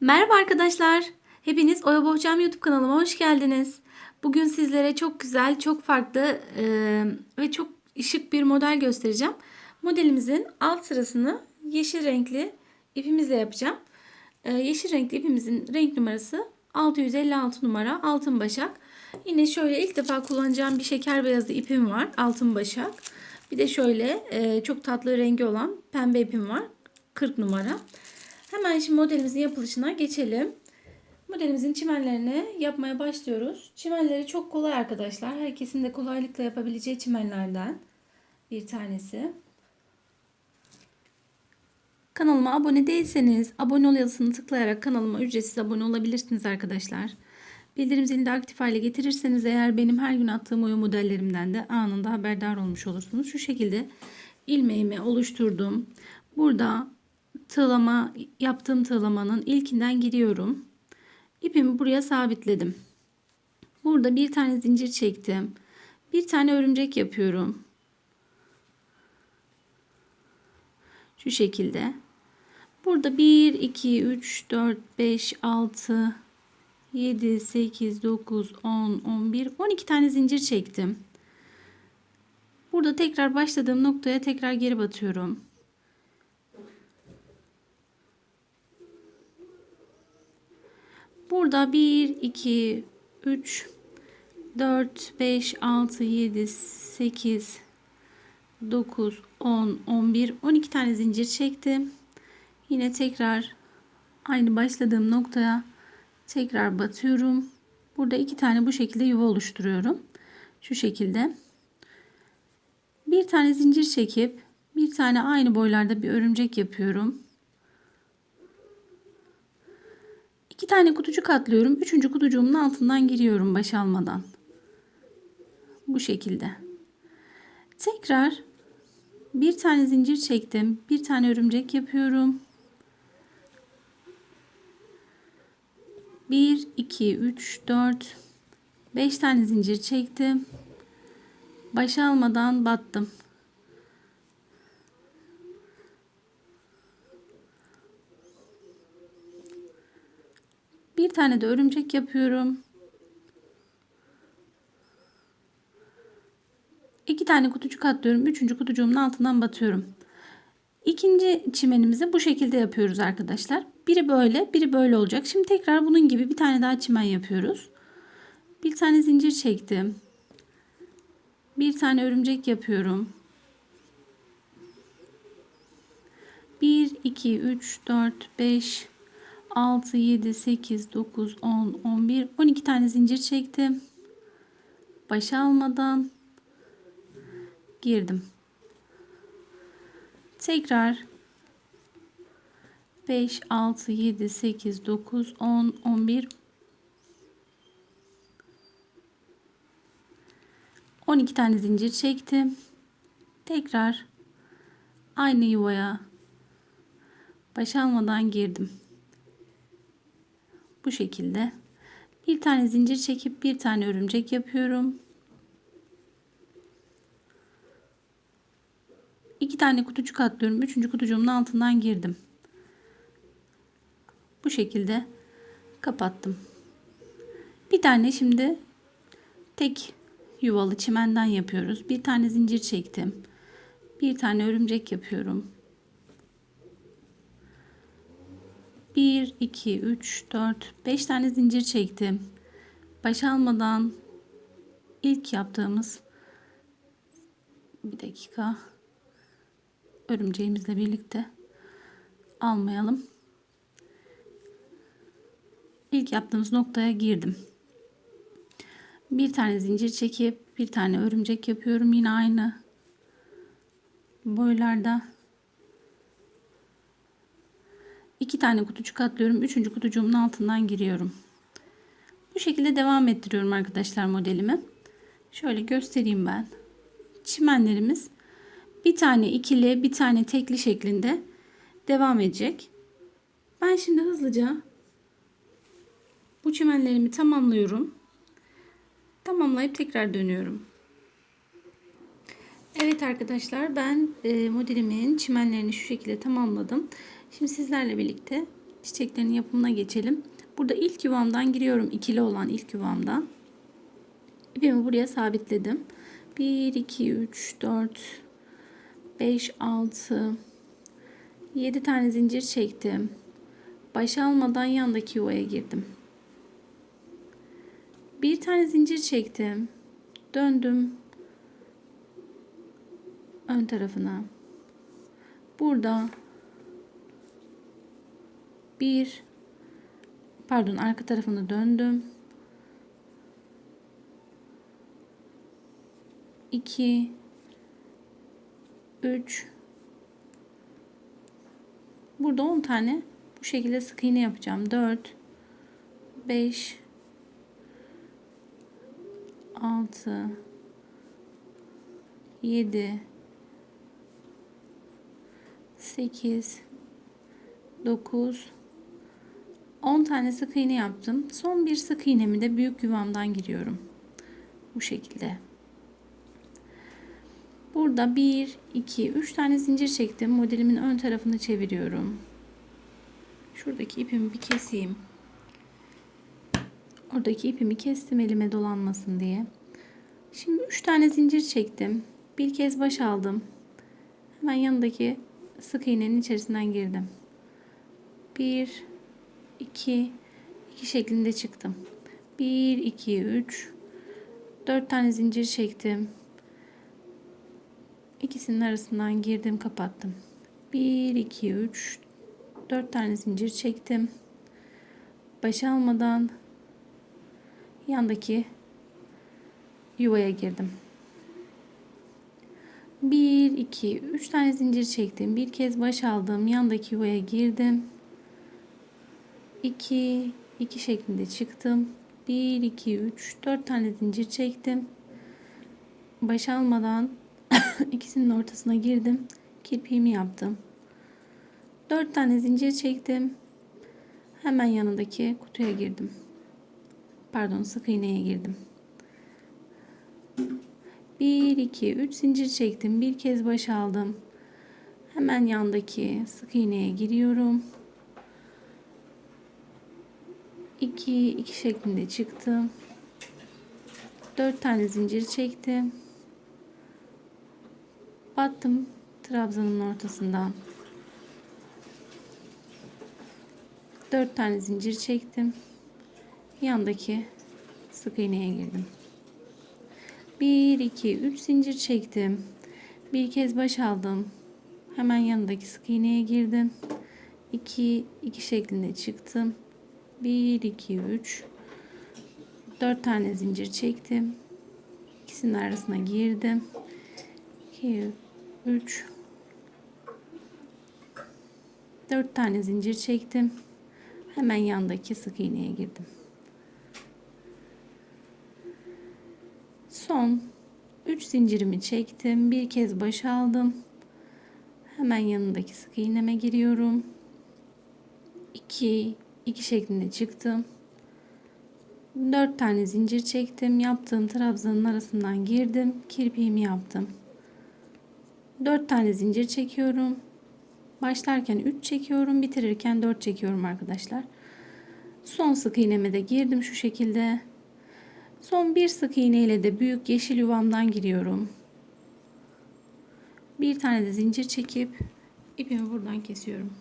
Merhaba arkadaşlar. Hepiniz Oya Bohçam YouTube kanalıma hoş geldiniz. Bugün sizlere çok güzel, çok farklı e, ve çok şık bir model göstereceğim. Modelimizin alt sırasını yeşil renkli ipimizle yapacağım. E, yeşil renkli ipimizin renk numarası 656 numara altın başak. Yine şöyle ilk defa kullanacağım bir şeker beyazı ipim var. Altın başak. Bir de şöyle e, çok tatlı rengi olan pembe ipim var. 40 numara. Hemen şimdi modelimizin yapılışına geçelim. Modelimizin çimenlerini yapmaya başlıyoruz. Çimenleri çok kolay arkadaşlar. Herkesin de kolaylıkla yapabileceği çimenlerden bir tanesi. Kanalıma abone değilseniz abone ol yazısını tıklayarak kanalıma ücretsiz abone olabilirsiniz arkadaşlar. Bildirim zilini de aktif hale getirirseniz eğer benim her gün attığım oyun modellerimden de anında haberdar olmuş olursunuz. Şu şekilde ilmeğimi oluşturdum. Burada tığlama yaptığım tığlamanın ilkinden giriyorum. İpimi buraya sabitledim. Burada bir tane zincir çektim. Bir tane örümcek yapıyorum. Şu şekilde. Burada 1, 2, 3, 4, 5, 6, 7, 8, 9, 10, 11, 12 tane zincir çektim. Burada tekrar başladığım noktaya tekrar geri batıyorum. Burada 1, 2, 3, 4, 5, 6, 7, 8, 9, 10, 11, 12 tane zincir çektim. Yine tekrar aynı başladığım noktaya tekrar batıyorum. Burada iki tane bu şekilde yuva oluşturuyorum. Şu şekilde. Bir tane zincir çekip bir tane aynı boylarda bir örümcek yapıyorum. İki tane kutucuk atlıyorum. Üçüncü kutucuğumun altından giriyorum baş almadan. Bu şekilde. Tekrar bir tane zincir çektim. Bir tane örümcek yapıyorum. 1, 2, 3, 4, 5 tane zincir çektim. Baş almadan battım. Bir tane de örümcek yapıyorum. İki tane kutucuk atlıyorum. Üçüncü kutucuğumun altından batıyorum. İkinci çimenimizi bu şekilde yapıyoruz arkadaşlar. Biri böyle, biri böyle olacak. Şimdi tekrar bunun gibi bir tane daha çimen yapıyoruz. Bir tane zincir çektim. Bir tane örümcek yapıyorum. 1, 2, 3, 4, 5, 6, 7, 8, 9, 10, 11, 12 tane zincir çektim. Başa almadan girdim. Tekrar 5, 6, 7, 8, 9, 10, 11, 12 tane zincir çektim. Tekrar aynı yuvaya baş almadan girdim. Bu şekilde bir tane zincir çekip bir tane örümcek yapıyorum. İki tane kutucuk atlıyorum. Üçüncü kutucuğumun altından girdim. Bu şekilde kapattım. Bir tane şimdi tek yuvalı çimenden yapıyoruz. Bir tane zincir çektim. Bir tane örümcek yapıyorum. 1, 2, 3, 4, 5 tane zincir çektim. Baş almadan ilk yaptığımız bir dakika örümceğimizle birlikte almayalım. İlk yaptığımız noktaya girdim. Bir tane zincir çekip bir tane örümcek yapıyorum yine aynı boylarda. İki tane kutucuk atlıyorum. Üçüncü kutucuğumun altından giriyorum. Bu şekilde devam ettiriyorum arkadaşlar modelimi. Şöyle göstereyim ben. Çimenlerimiz bir tane ikili bir tane tekli şeklinde devam edecek. Ben şimdi hızlıca bu çimenlerimi tamamlıyorum. Tamamlayıp tekrar dönüyorum. Evet arkadaşlar ben e, modelimin çimenlerini şu şekilde tamamladım. Şimdi sizlerle birlikte çiçeklerin yapımına geçelim. Burada ilk yuvamdan giriyorum. ikili olan ilk yuvamdan. İpimi buraya sabitledim. 1, 2, 3, 4, 5, 6, 7 tane zincir çektim. Baş almadan yandaki yuvaya girdim. Bir tane zincir çektim. Döndüm. Ön tarafına. Burada bir. Pardon arka tarafını döndüm. 2 3 Burada 10 tane bu şekilde sık iğne yapacağım. 4 5 6 7 8 9 10 tane sık iğne yaptım. Son bir sık iğnemi de büyük yuvamdan giriyorum. Bu şekilde. Burada 1, 2, 3 tane zincir çektim. Modelimin ön tarafını çeviriyorum. Şuradaki ipimi bir keseyim. Oradaki ipimi kestim elime dolanmasın diye. Şimdi 3 tane zincir çektim. Bir kez baş aldım. Hemen yanındaki sık iğnenin içerisinden girdim. 1 2 2 şeklinde çıktım. 1 2 3 4 tane zincir çektim. İkisinin arasından girdim, kapattım. 1 2 3 4 tane zincir çektim. Baş almadan yandaki yuvaya girdim. 1 2 3 tane zincir çektim. Bir kez baş aldım. Yandaki yuvaya girdim. 2 2 şeklinde çıktım. 1 2 3 4 tane zincir çektim. Baş almadan ikisinin ortasına girdim. Kirpiğimi yaptım. 4 tane zincir çektim. Hemen yanındaki kutuya girdim. Pardon sık iğneye girdim. 1 2 3 zincir çektim. Bir kez baş aldım. Hemen yandaki sık iğneye giriyorum. 2 2 şeklinde çıktım. 4 tane zincir çektim. Battım trabzanın ortasından. 4 tane zincir çektim. Yandaki sık iğneye girdim. 1 2 3 zincir çektim. Bir kez baş aldım. Hemen yanındaki sık iğneye girdim. 2 2 şeklinde çıktım. 1 2 3 4 tane zincir çektim. İkisinin arasına girdim. 2 3 4 tane zincir çektim. Hemen yandaki sık iğneye girdim. Son 3 zincirimi çektim. Bir kez baş aldım. Hemen yanındaki sık iğneme giriyorum. 2 2 şeklinde çıktım. 4 tane zincir çektim. Yaptığım trabzanın arasından girdim. Kirpiğimi yaptım. 4 tane zincir çekiyorum. Başlarken 3 çekiyorum, bitirirken 4 çekiyorum arkadaşlar. Son sık iğneme de girdim şu şekilde. Son bir sık iğne ile de büyük yeşil yuvamdan giriyorum. Bir tane de zincir çekip ipimi buradan kesiyorum.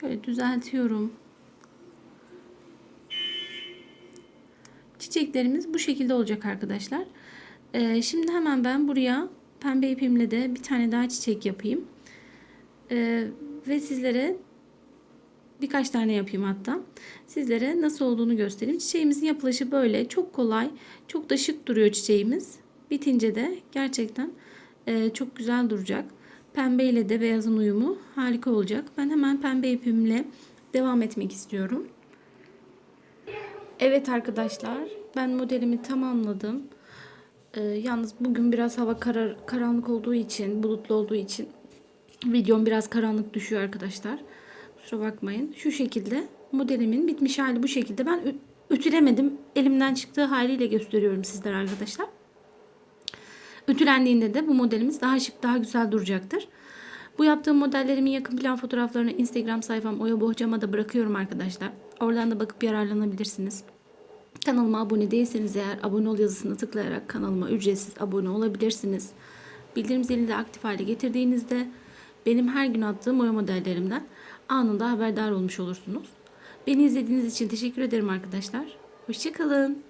Şöyle düzeltiyorum. Çiçeklerimiz bu şekilde olacak arkadaşlar. Ee, şimdi hemen ben buraya pembe ipimle de bir tane daha çiçek yapayım. Ee, ve sizlere birkaç tane yapayım hatta. Sizlere nasıl olduğunu göstereyim. Çiçeğimizin yapılışı böyle. Çok kolay. Çok da şık duruyor çiçeğimiz. Bitince de gerçekten e, çok güzel duracak. Pembe ile de beyazın uyumu harika olacak. Ben hemen pembe ipimle devam etmek istiyorum. Evet arkadaşlar ben modelimi tamamladım. Ee, yalnız bugün biraz hava karar, karanlık olduğu için bulutlu olduğu için videom biraz karanlık düşüyor arkadaşlar. Kusura bakmayın. Şu şekilde modelimin bitmiş hali bu şekilde. Ben ütülemedim. Elimden çıktığı haliyle gösteriyorum sizlere arkadaşlar. Ütülendiğinde de bu modelimiz daha şık, daha güzel duracaktır. Bu yaptığım modellerimin yakın plan fotoğraflarını Instagram sayfam Oya Bohcam'a da bırakıyorum arkadaşlar. Oradan da bakıp yararlanabilirsiniz. Kanalıma abone değilseniz eğer abone ol yazısını tıklayarak kanalıma ücretsiz abone olabilirsiniz. Bildirim zilini de aktif hale getirdiğinizde benim her gün attığım oya modellerimden anında haberdar olmuş olursunuz. Beni izlediğiniz için teşekkür ederim arkadaşlar. Hoşçakalın.